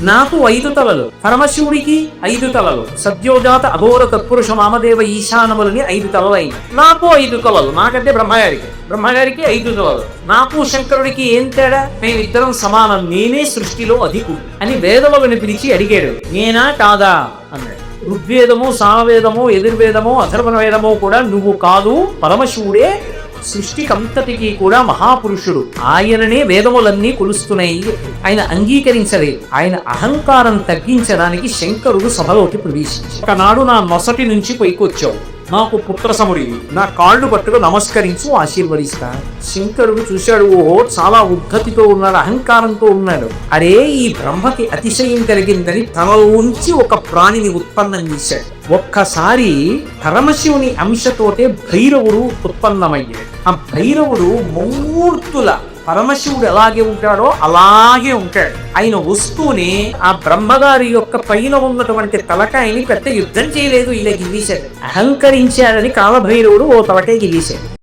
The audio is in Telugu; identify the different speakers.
Speaker 1: నాకు ఐదు తలలు. పరమశివుడికి ఐదు తలలు. సద్యోజాత అఘోర తత్పురుష మామదేవ ఈశానములని ఐదు తలలైన. నాకు ఐదు తలలు. నాకంటే బ్రహ్మగారికి. బ్రహ్మగారికి ఐదు తలలు. నాకు శంకరుడికి ఏం తేడా? మేమిద్దరం సమానం. నేనే సృష్టిలో అధికుడు అని వేదములను పిలిచి అడిగాడు. నేనా కాదా? అన్నాడు. ఋగ్వేదము సామవేదము ఎదుర్వేదము అథర్వణ వేదము కూడా నువ్వు కాదు. పరమశివుడే సృష్టికంతటికీ కూడా మహాపురుషుడు ఆయననే వేదములన్నీ కొలుస్తున్నాయి. ఆయన అంగీకరించలేదు. ఆయన అహంకారం తగ్గించడానికి శంకరుడు సభలోకి ప్రవేశించాడు. ఒకనాడు నా మొసటి నుంచి పైకొచ్చావు. నాకు పుత్రసముడి. నా కాళ్ళు పట్టుకు నమస్కరించు ఆశీర్వదిస్తా. శంకరుడు చూశాడు ఓహో చాలా ఉద్ధతితో ఉన్నాడు అహంకారంతో ఉన్నాడు. అరే ఈ బ్రహ్మకి అతిశయం కలిగిందని తనలోంచి ఒక ప్రాణిని ఉత్పన్నం చేశాడు. ఒక్కసారి పరమశివుని అంశతోటే భైరవుడు ఉత్పన్నమయ్యాడు. ఆ భైరవుడు మూర్తుల పరమశివుడు ఎలాగే ఉంటాడో అలాగే ఉంటాడు. ఆయన వస్తూనే ఆ బ్రహ్మగారి యొక్క పైన ఉన్నటువంటి తలకాయని పెద్ద యుద్ధం చేయలేదు. ఇలా గిల్లేశాడు. అహంకరించాడని కాలభైరవుడు ఓ తలకాయ గిల్లేశాడు.